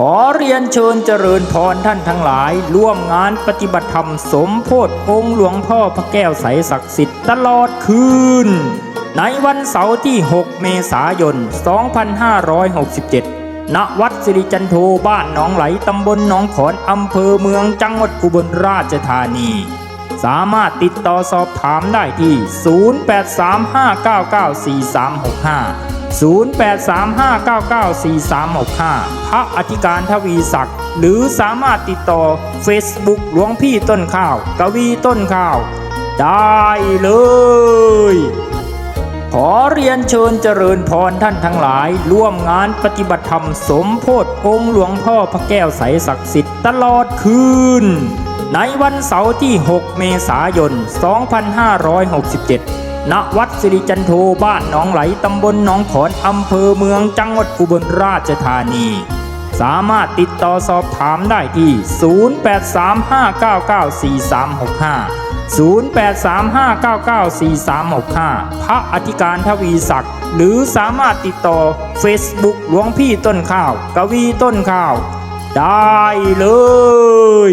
ขอเรียนเชิญเจริญพรท่านทั้งหลาย ร่วมงานปฏิบัติธรรมสมโพธิองค์หลวงพ่อพระแก้วใสศักดิ์สิทธิ์ตลอดคืน ในวันเสาร์ที่ 6 เมษายน 2567 ณ วัดสิริจันโทบ้านหนองไหลตำบลหนองขอนอำเภอเมืองจังหวัดอุบลราชธานี สามารถติดต่อสอบถามได้ที่ 0835994365 0835994365 พระอธิการทวีศักดิ์ หรือสามารถติดต่อ Facebook หลวงพี่ต้นข้าว กวีต้นข้าว ได้เลย ขอเรียนเชิญเจริญพรท่านทั้งหลาย ร่วมงานปฏิบัติธรรมสมโพธิองค์หลวงพ่อพระแก้วใสศักดิ์สิทธิ์ตลอดคืน ในวันเสาร์ที่ 6 เมษายน 2567 ณวัดสิริจันโทบ้านหนองไหลตำบลหนองขอนอำเภอเมืองจังหวัดอุบลราชธานี สามารถติดต่อสอบถามได้ที่ 0835994365 0835994365 พระอธิการทวีศักดิ์ หรือสามารถติดต่อ Facebook หลวงพี่ต้นข้าว กวีต้นข้าว ได้เลย